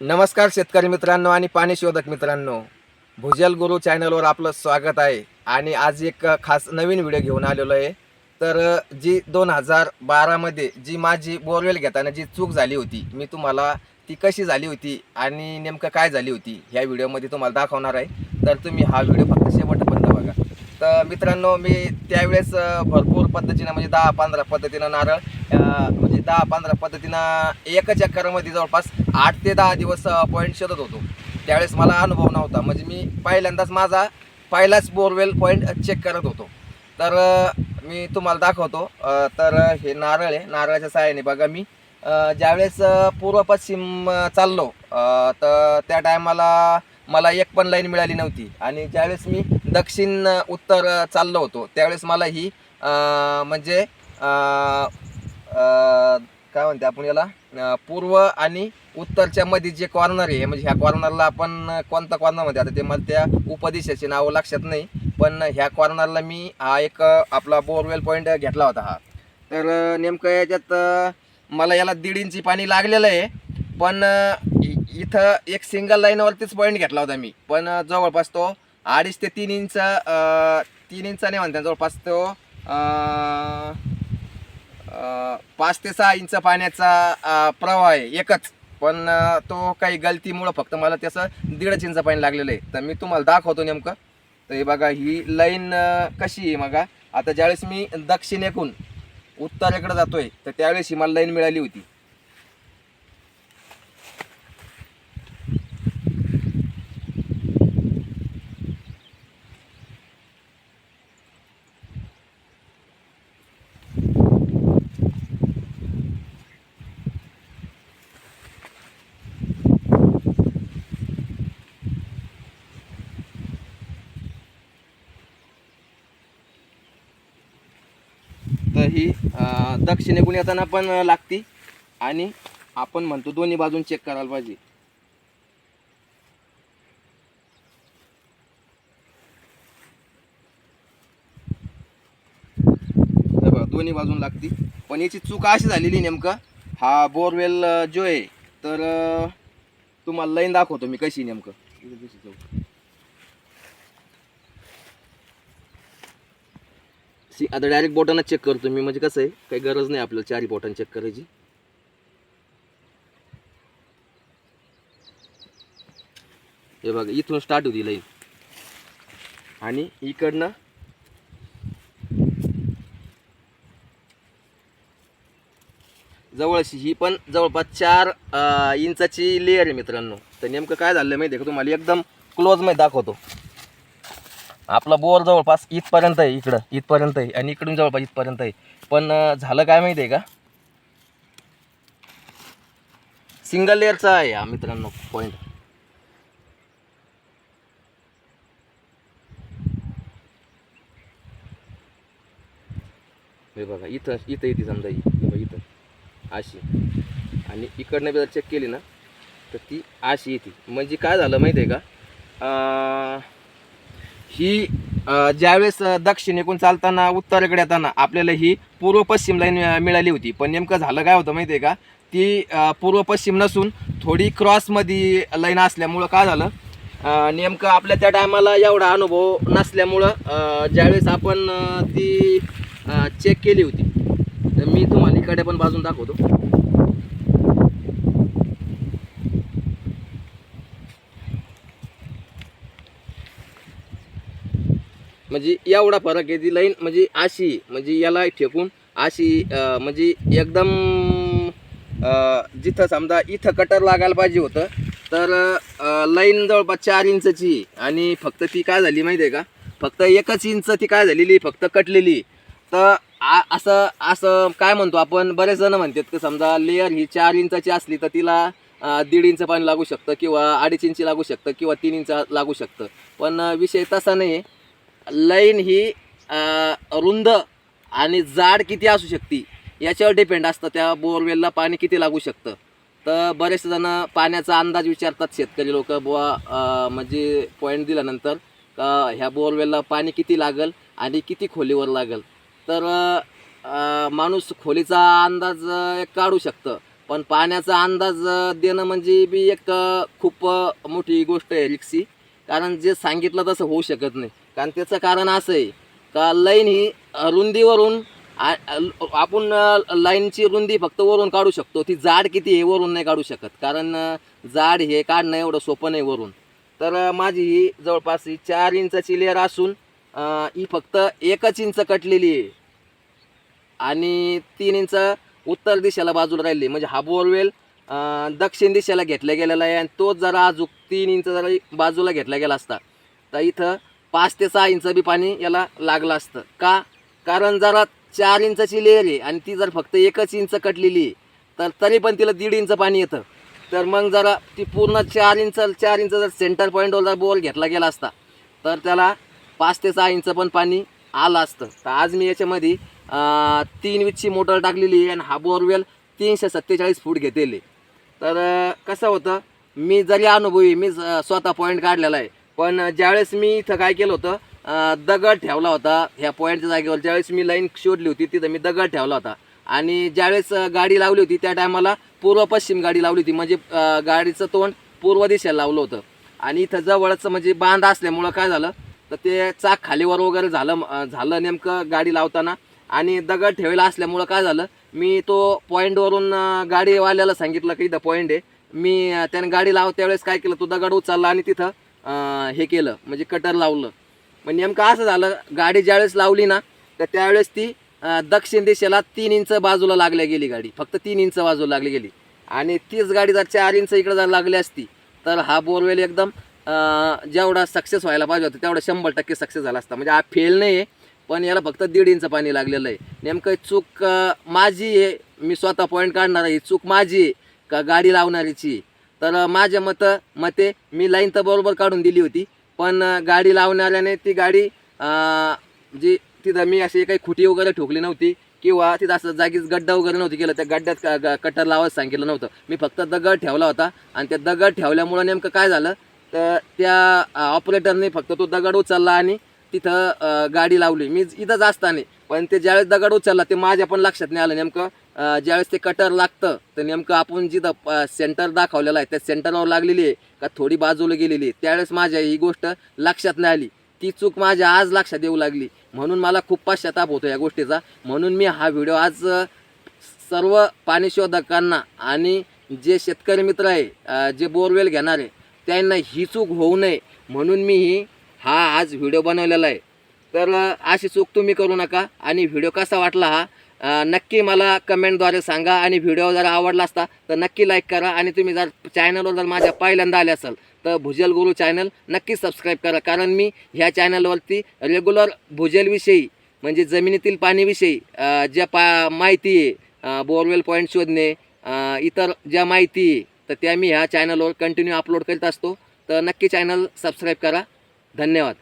नमस्कार शेतकरी मित्रांनो आणि पाणी शोधक मित्रांनो. भुजल गुरु चॅनलवर आपलं स्वागत आहे. आणि आज एक खास नवीन व्हिडिओ घेऊन आलेलो आहे. तर जी दोन हजार बारामध्ये जी माझी बोरवेल घेताना जी चूक झाली होती मी तुम्हाला ती कशी झाली होती आणि नेमकं काय झाली होती ह्या व्हिडिओमध्ये तुम्हाला दाखवणार आहे. तर तुम्ही हा व्हिडिओ फक्त शेवटपर्यंत बघा. तर मित्रांनो मी त्यावेळेस भरपूर पद्धतीनं म्हणजे दहा पंधरा पद्धतीनं नारळ म्हणजे दहा पंधरा पद्धतीनं एकच चक्करमध्ये जवळपास आठ ते दहा दिवस पॉईंट शोधत होतो. त्यावेळेस मला अनुभव नव्हता. म्हणजे मी पहिल्यांदाच माझा पहिलाच बोरवेल पॉईंट चेक करत होतो. तर मी तुम्हाला दाखवतो. तर हे नारळ आहे. नारळाच्या सहाय्याने बघा मी. ज्यावेळेस पूर्व पश्चिम चाललो तर त्या टायमाला मला एक पण लाईन मिळाली नव्हती. आणि ज्यावेळेस मी दक्षिण उत्तर चाललो होतो त्यावेळेस मला ही म्हणजे काय म्हणते आपण याला? पूर्व आणि उत्तरच्या मध्ये जे कॉर्नर आहे म्हणजे ह्या कॉर्नरला आपण अ, कोणता कॉर्नरमध्ये आता ते मला त्या उपदेशाचे नावं लक्षात नाही पण ह्या कॉर्नरला मी हा एक आपला बोरवेल पॉईंट घेतला होता हा. तर नेमकं याच्यात मला याला दीड इंची पाणी लागलेलं आहे पण इ- इथं एक सिंगल लाईनवरतीच पॉईंट घेतला होता मी. पण जवळपास तो अडीच ते तीन इंच तीन इंच नाही म्हणतात जवळपास तो पाच ते सहा इंच पाण्याचा प्रवाह आहे एकच. पण तो काही गलतीमुळं फक्त मला त्याचं दीडच इंच पाणी लागलेलं आहे. तर मी तुम्हाला दाखवतो नेमकं. तर हे बघा ही लाईन कशी आहे बघा. आता ज्यावेळेस मी दक्षिणेकडून उत्तरेकडे जातोय तर त्यावेळेस ही मला लाईन मिळाली होती. ही दक्षिणेकडून येताना पण लागती. आणि आपण म्हणतो दोन्ही बाजून चेक करायला पाहिजे. दोन्ही बाजून लागती. पण याची चूक अशी झालेली नेमकं हा बोरवेल जो आहे तर तुम्हाला लाईन दाखवतो मी कशी नेमकं इकडे कशी जाऊ. सी आता डायरेक्ट बोटांना चेक करतो मी. म्हणजे कसं आहे काही गरज नाही आपल्याला चारही बोटां चेक करायची. हे बघा इथून स्टार्ट होती लाईन आणि इकडनं जवळशी ही पण जवळपास चार इंचाची लेअर आहे मित्रांनो. तर नेमकं काय झालं माहिती आहे का तुम्हाला? एकदम क्लोजमध्ये दाखवतो. आपला बोर जवळपास इथपर्यंत आहे इकडं इथपर्यंत आहे आणि इकडून जवळपास इथपर्यंत आहे. पण झालं काय माहिती आहे का सिंगल लेअरचा आहे हा मित्रांनो पॉईंट हे बघा इथं इथं येते समजा बघा इथं. अशी. आणि इकडनं बी जर चेक केली ना तर ती अशी येते. म्हणजे काय झालं माहिती आहे का ही ज्यावेळेस दक्षिणेकून चालताना उत्तरेकडे येताना आपल्याला ही पूर्व पश्चिम लाईन मिळाली होती. पण नेमकं झालं काय होतं माहिती आहे का? ती पूर्व पश्चिम नसून थोडी क्रॉसमध्ये लाईन असल्यामुळं काय झालं? नेमकं आपल्या त्या टायमाला एवढा अनुभव नसल्यामुळं ज्यावेळेस आपण ती चेक केली होती. तर मी तुम्हाला इकडे पण बाजून दाखवतो. म्हणजे एवढा फरक आहे ती लाईन म्हणजे अशी म्हणजे याला ठेकून अशी म्हणजे एकदम जिथं समजा इथं कटर लागायला पाहिजे होतं तर लाईन जवळपास चार इंचची आणि फक्त ती काय झाली माहिती आहे का? फक्त एकच इंच ती काय झालेली फक्त कटलेली. तर आ- असं असं काय म्हणतो आपण बरेच जण म्हणतात की समजा लेअर ही चार इंचाची असली तर तिला दीड इंच पाणी लागू शकतं किंवा अडीच इंची लागू शकतं किंवा तीन इंच लागू शकतं. पण विषय तसा नाही आहे लाईन ही रुंद आणि जाड किती असू शकते याच्यावर डिपेंड असतं. त्या बोरवेलला पाणी किती लागू शकतं. तर बरेचसे जण पाण्याचा अंदाज विचारतात शेतकरी लोक बुवा म्हणजे पॉईंट दिल्यानंतर का ह्या बोरवेलला पाणी किती लागल आणि किती खोलीवर लागल. तर माणूस खोलीचा अंदाज काढू शकतं. पण पाण्याचा अंदाज देणं म्हणजे बी एक खूप मोठी गोष्ट आहे रिक्सी. कारण जे सांगितलं तसं होऊ शकत नाही. कारण त्याचं कारण असं आहे का लाईन ही रुंदीवरून आपण लाईनची रुंदी फक्त वरून काढू शकतो. ती जाड किती आहे वरून नाही काढू शकत. कारण जाड हे काढणं एवढं सोपं नाही वरून. तर माझी ही जवळपास ही चार इंचाची लेअर असून ही फक्त एकच इंच कटलेली आहे. आणि तीन इंच उत्तर दिशेला बाजूला राहिली म्हणजे हा बोरवेल दक्षिण दिशेला घेतला गेलेला आहे. आणि तो जरा अजून तीन इंच जरा बाजूला घेतला गेला असता तर इथं पाच ते सहा इंच बी पाणी याला लागलं असतं. का? कारण जरा चार इंचाची लेअर आहे आणि ती जर फक्त एकच इंच कटलेली आहे तर तरी पण तिला दीड इंच पाणी येतं. तर मग जरा ती पूर्ण चार इंच चार इंच जर सेंटर पॉईंटवर जर बॉल घेतला गेला असता तर त्याला पाच ते सहा इंच पण पाणी आलं असतं. तर आज मी याच्यामध्ये तीन वीजची मोटर टाकलेली आहे आणि हा बोरवेल तीनशे सत्तेचाळीस फूट घेतलेली तर कसं होतं? मी जरी अनुभवी मी स्वतः पॉईंट काढलेला आहे पण ज्यावेळेस मी इथं काय केलं होतं दगड ठेवला होता ह्या पॉईंटच्या जागेवर. ज्यावेळेस मी लाईन शोधली होती तिथं मी दगड ठेवला होता. आणि ज्यावेळेस गाडी लावली होती त्या टायमाला पूर्व पश्चिम गाडी लावली होती. म्हणजे गाडीचं तोंड पूर्व दिशेला लावलं होतं. आणि इथं जवळच म्हणजे बांध असल्यामुळं काय झालं तर ते चाक खालीवर वगैरे झालं झालं नेमकं गाडी लावताना. आणि दगड ठेवलेला असल्यामुळं काय झालं मी तो पॉईंटवरून गाडीवाल्याला सांगितलं की इथं पॉईंट आहे. मी त्याने गाडी लाव त्यावेळेस काय केलं तो दगड उचलला आणि तिथं हे केलं म्हणजे कटर लावलं. मग नेमकं असं झालं गाडी ज्यावेळेस लावली ना तर त्यावेळेस ती दक्षिण दिशेला तीन इंच बाजूला लागल्या गेली गाडी. फक्त तीन इंच बाजूला लागली गेली. आणि तीच गाडी जर चार इंच इकडे जर लागली असती तर हा बोरवेल एकदम जेवढा सक्सेस व्हायला पाहिजे होता तेवढा शंभर टक्के सक्सेस झाला असता. म्हणजे हा फेल नाही आहे पण याला फक्त दीड इंच पाणी लागलेलं आहे. नेमकं चूक माझी आहे मी स्वतः पॉईंट काढणार आहे ही चूक माझी आहे का गाडी लावणारीची? आहे. तर माझ्या मत मते मी लाईन तर बरोबर काढून दिली होती पण गाडी लावणाऱ्याने ती गाडी जी तिथं मी अशी काही खुटी वगैरे ठोकली नव्हती किंवा तिथं असं जागीच गड्डा वगैरे नव्हती केलं त्या गड्ड्यात कटर लावायला सांगितलं नव्हतं. मी फक्त दगड ठेवला होता आणि त्या दगड ठेवल्यामुळं नेमकं काय झालं तर त्या ऑपरेटरने फक्त तो दगड उचलला आणि तिथं गाडी लावली. मी इथंच असताना पण ते ज्यावेळेस दगड उचलला ते माझ्या पण लक्षात नाही आलं नेमकं ज्यावेळेस ते कटर लागतं तर नेमकं आपण जिथं सेंटर दाखवलेलं आहे त्या सेंटरवर लागलेली आहे का थोडी बाजूला गेलेली आहे? त्यावेळेस माझ्या ही गोष्ट लक्षात नाही आली. ती चूक माझ्या आज लक्षात येऊ लागली. म्हणून मला खूप पश्चाताप होतो या गोष्टीचा. म्हणून मी हा व्हिडिओ आज सर्व पाणी शोधकांना आणि जे शेतकरी मित्र आहे जे बोरवेल घेणार आहे त्यांना ही चूक होऊ नये. म्हणून मी ही हा आज व्हिडिओ बनवलेला आहे. तर अशी चूक तुम्ही करू नका. आणि व्हिडिओ कसा वाटला हा नक्की मला कमेंटद्वारे सांगा आणि व्हिडिओ जर आवडला असता तर नक्की लाईक करा. आणि तुम्ही जर चॅनलवर जर माझ्या पहिल्यांदा आले असाल तर भुजल गुरु चॅनल नक्की सबस्क्राईब करा. कारण मी ह्या चॅनलवरती रेग्युलर भुजलविषयी म्हणजे जमिनीतील पाणीविषयी ज्या पा माहिती आहे बोरवेल पॉईंट शोधणे इतर ज्या माहिती आहे तर त्या मी ह्या चॅनलवर कंटिन्यू अपलोड करीत असतो. तर नक्की चॅनल सबस्क्राईब करा. धन्यवाद.